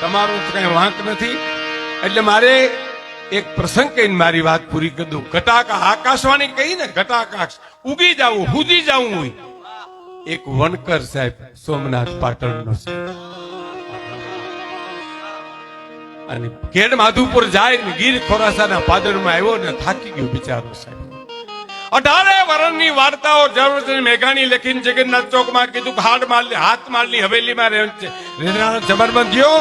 તમારો તો કઈ વાંક નથી. એટલે મારે એક પ્રસંગ કહીને મારી વાત પૂરી કરી દઉં. ઘટાકા આકાશવાણી કહી ને ઘટાકાશ ઉગી જાવું હુજી જાવું હોય એક વણકર સાહેબ સોમનાથ પાટણનો છે. અને કેડ માધુપુર જાય ને ગીર ખોરાસાના પાદરમાં આવ્યો ને થાકી ગયો બિચારો સાહેબ. અઢારે વર્ષની વાર્તાઓ જબરજસ્ત મેઘાણી લખીને જગન્નાથ ચોકમાં કીધું કે હાડ માલ હાથ માલની હવેલીમાં રહેનારો જબરબંધીઓ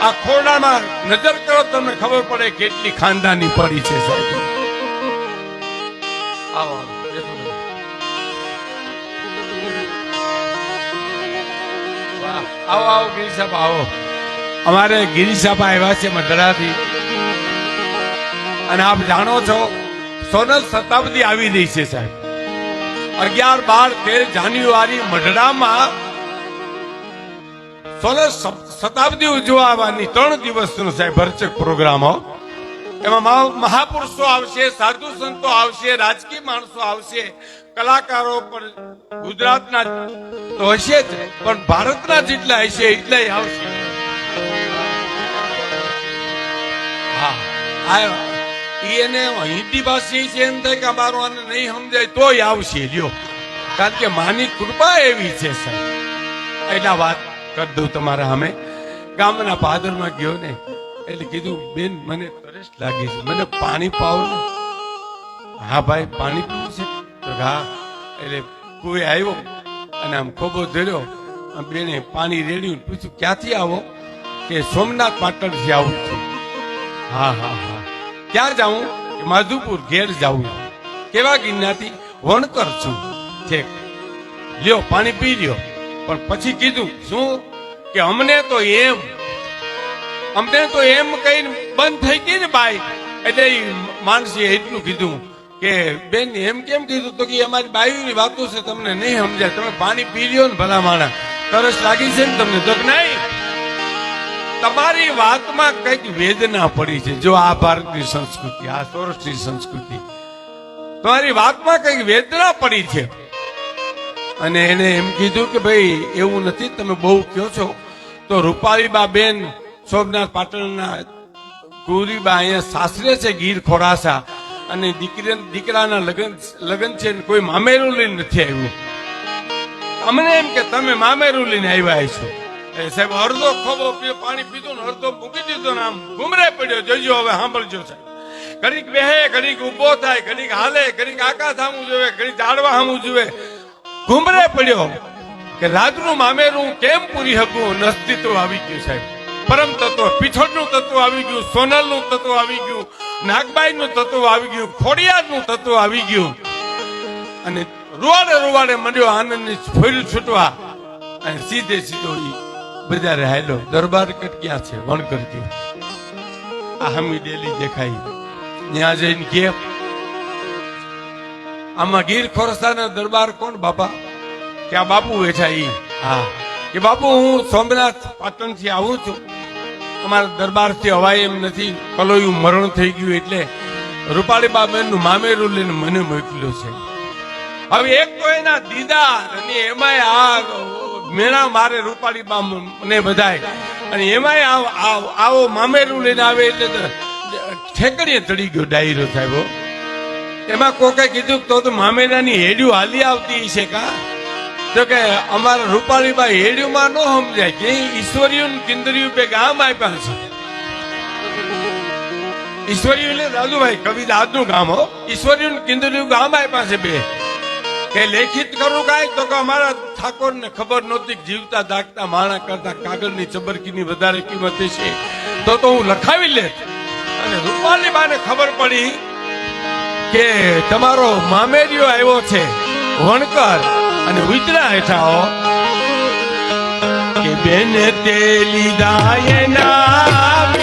આ ખોરડામાં નજર કરો, તમને ખબર પડે કેટલી ખાનદાની પડી છે સાહેબ. આવો. આવો આવો, ગીરી સાહેબ, આવો. અમારે ગીરી સાહેબ આવ્યા છે મધરાથી અને આપ જાણો છો સોનલ શતાબ્દી આવી રહી છે, સાહેબ. અગિયાર, બાર, તેર જાન્યુઆરી મઢડામાં સોનલ શતાબ્દી ઉજવવાની ત્રણ દિવસનો, સાહેબ ભરચક પ્રોગ્રામ એમાં મહાપુરુષો આવશે, સાધુ સંતો આવશે, રાજકીય માણસો આવશે, કલાકારો પણ ગુજરાતના તો હશે જ, પણ ભારતના જેટલા હશે એટલા આવશે. હા આ ઈ એને હિન્દી ભાષી છે એમ થાય કે અમારો આને નહીં સમજાય તોય આવશે, લ્યો. કારણ કે માની કૃપા એવી છે, સાહેબ. એટલા વાત કરી દઉં તમારા સામે. ગામના પાદરમાં ગયો ને, એટલે કીધું, બેન, મને તરસ લાગી છે. મને પાણી પાવ ને. હા, ભાઈ, પાણી પીવું છે. હા. એટલે કોઈ આવ્યો અને આમ ખોબો ધર્યો. બેને પાણી રેડ્યું પૂછ્યું, ક્યાંથી આવો? કે સોમનાથ પાટણથી આવું છું. હા હા હા. ક્યાં જાઉં? માધુપુર ઘેર જાઉં. કેવા ગિરનાથી વણકર છું. છે લ્યો, પાણી પી લ્યો. પણ પછી કીધું, શું? કે અમને તો એમ, અમને તો એમ કઈ બંધ થઈ ગઈ ને બાઈ. એટલે માનસીએ એટલું કીધું કે, બેન, એમ કેમ કીધું તો કે અમારી બાયુની વાતો છે તમને નહીં સમજાય. તમે પાણી પી લ્યો ને ભલા માણા તરસ લાગી છે ને તમને તો નહીં તમારી વાતમાં કંઈક વેદના પડી છે. જો આ ભારતની સંસ્કૃતિ, આ સૌરાષ્ટ્રની સંસ્કૃતિ, તમારી વાતમાં કંઈક વેદના પડી છે. અને એને એમ કીધું કે ભાઈ, એવું નથી, તમે બહુ કહો છો. તો રૂપાલીબા બેન સોમનાથ પાટણના કુરીબા અહીંયા સાસરે છે ગીર ખોરાસા. અને દીકરી દીકરાના લગ્ન લગ્ન છે કોઈ મામેરું લઈને નથી આવ્યું. અમને એમ કે તમે મામેરું લઈને આવ્યા છો એ સાહેબ, અડધો ખોબો પાણી પીધું ને અડધો મૂકી દીધો ને આમ ગુમરે પડ્યો. જોજો હવે, સાંભળજો સાહેબ. ઘડીક બેહે, ઘડીક ઊભો થાય, ઘડીક હાલે, ઘડીક આકાશ સામું જોવે ઘડીક ઝાડવા સામું જોવે ઘુમરે પડ્યો કે રાતનું મામેરું કેમ પૂરી શકું અસ્તિત્વ આવી ગયું સાહેબ. પરમ તત્વ પીછળનું તત્વ આવી ગયું, સોનલનું તત્વ આવી ગયું, નાગબાઈનું તત્વ આવી ગયું, ખોડિયારનું તત્વ આવી ગયું. અને રૂવાડે રૂવાડે મંડ્યો આનંદની ફૂલ છૂટવા અને સીધે સીધો બજારે રહેલો દરબાર કટ ક્યાં છે? વણ કરજો આ હમી ડેલી દેખાઈ ત્યાં જઈને કે, આમાં ગીર ખોરસાના દરબાર કોણ બાપા? ત્યાં બાપુ બેઠા ઈ. હા. કે બાપુ, હું સોમનાથ પાટણથી આવું છું. અમારા દરબારથી હવાય એમ નથી. કલોયું મરણ થઈ ગયું એટલે રૂપાળી બાબેનનું મામેરું લઈને મને મોકલ્યો છે. હવે એક તો એના દીદાર અને એમાંય આ મેળા મારે રૂપાળી બા બધાય. અને એમાંય આવ- મામેરું લઈને આવે એટલે ઠેકડીએ ચડી ગયો ડાયરો સાહેબો એમાં કોકે કીધું તો તો મામેરાની હેડિયું હાલી આવતી છે કા? તો કે અમારા રૂપાળીબાઈ હેડ્યુંમાં ન સમજાય કે ઈશ્વરીયું કિંદરીયું બે ગામ આપ્યા છે. ઈશ્વરીયું એટલે દાદુભાઈ કવિ દાદનું ગામ, હો. ઈશ્વરીયું કિંદરીયું ગામ આપ્યા છે બે. કે લેખિત કરું કાંઈ? તો કે અમારા ઠાકોરને ખબર નહોતી જીવતા દાગતા માણા કરતા કાગળની ચબરકીની વધારે કિંમત છે તો તો હું લખાવી લેત. અને રૂપાલી બાને ખબર પડી કે તમારો મામેરિયો આવ્યો છે, વણકર. અને ઉતરા હેઠા કે બેન તે લીધા એના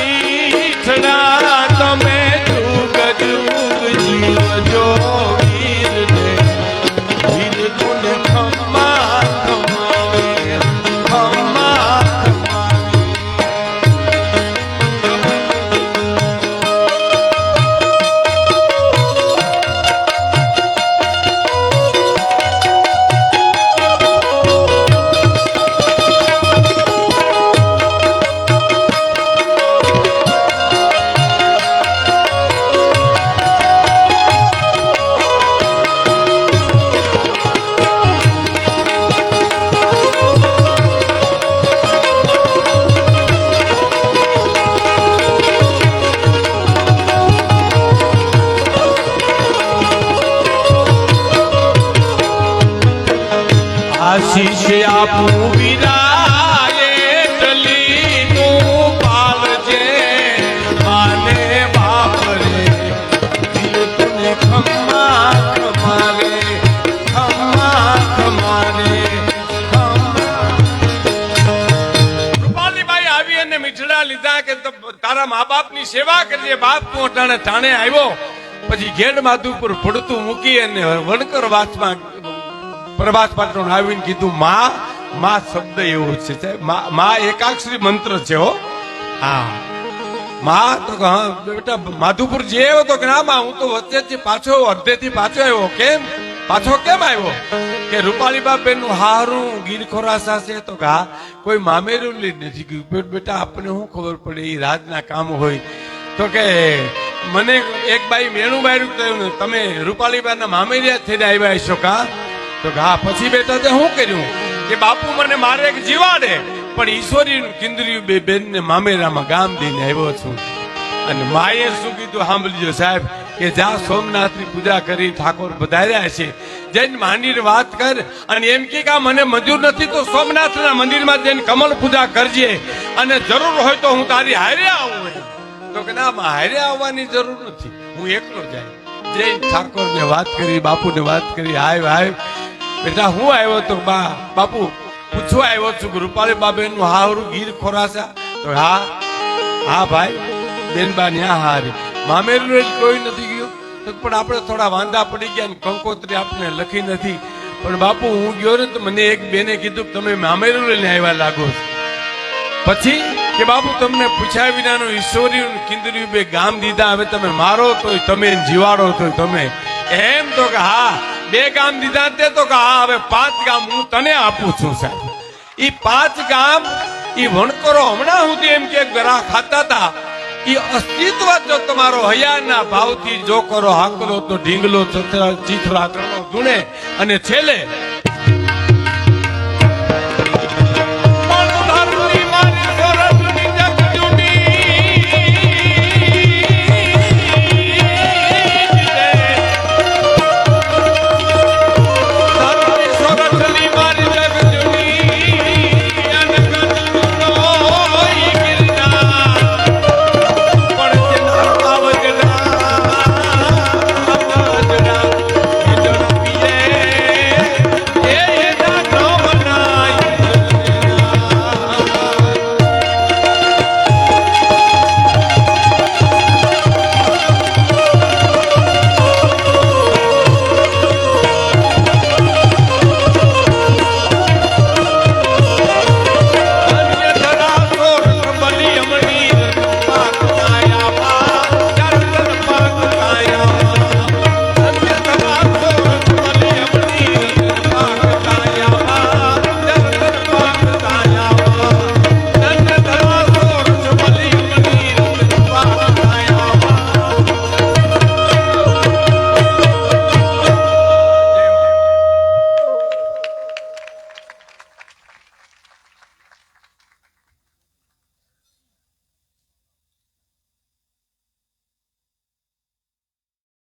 આશીષ આપું વિરાય ટલી તું પાલજે માને બાપ રે દિલ તને ખમ્મા ખમારે ખમ્મા ખમારે રૂપાલીબાઈ આવી અને મીઠડા લીધા કે તારા મા બાપની સેવા કરજે બાપ તું અટાણે ટાણે આવ્યો. પછી ઘેડ માધુપુર પડતું મૂકી અને વણકર વાસમાં પ્રભાસ પાટણ આવીને કીધું, માં માં શબ્દ એવો છે. માં- એકાક્ષરી મંત્ર છે હો. હા. માં તો બેટા માધુપુર જે આવ્યો તો ના, માં, હું તો વચ્ચેથી પાછો અડધેથી પાછો આવ્યો. કેમ? પાછો કેમ આવ્યો? કે રૂપાલી બાપે નું હારું ગીર ખોરાસા છે તો કા કોઈ મામેરું લઈ નથી ગયું. બેટા આપણને શું ખબર પડે? એ રાજના કામ હોય. તો કે, મને એક બાઈ મેણું બાયરું તમે રૂપાલીબાના મામેરિયા થઈને આવ્યા છો કા? તો હા, પછી બેટા તે શું કર્યું? કે બાપુ મને મારે એક જીવાડે પણ ઈશ્વરી કિંદરી બે બેન ને મામેરામાં ગામ દઈને આવ્યો છું. અને માએ શું કીધું સાંભળજો સાહેબ, કે જ્યાં સોમનાથની પૂજા કરી ઠાકોર પધાર્યા છે, જઈને માંડીને વાત કર. અને એમ કે આ મને મંજૂર નથી, તો સોમનાથના મંદિરમાં જઈને કમલ પૂજા કરજે. અને જરૂર હોય તો હું તારી હારે આવું. તો કે ના હારે આવવાની જરૂર નથી. હું એકલો જાય. જઈને ઠાકોરને વાત કરી, બાપુને વાત કરી આવ આવ બેટા હું આવ્યો તો બા, બાપુ, પૂછવા આવ્યો છું કે રૂપાળી બાબેનું હારું ગીર ખોરાસા તો હા હા ભાઈ બેનબા ન્યા હારી. મામેરું કોઈ નથી ગયું. પણ આપણે થોડા વાંધા પડી ગયા કંકોત્રી આપણે લખી નથી. પણ બાપુ, હું ગયો ને તો મને એક બેને કીધું કે તમે મામેરું લઈને આવ્યા લાગો પછી કે બાપુ, તમને પૂછ્યા વિનાનું ઈશ્વર્યું કિંદર્યું બે ગામ દીધા. હવે તમે મારો તોય, તમે જીવાડો તોય તમે. એમ તો કે હા બે ગામ દીધા તે તો કે હા, હવે પાંચ ગામ હું તને આપું છું સાહેબ. એ પાંચ ગામ એ વણકરો હમણાં સુધી એમ કે ગરા ખાતા હતા એ અસ્તિત્વ જો તમારો હયાના ભાવથી જો કરો હાકરો તો ઢીંગલો, ચથરા ત્રણો ધૂણે. અને છેલ્લે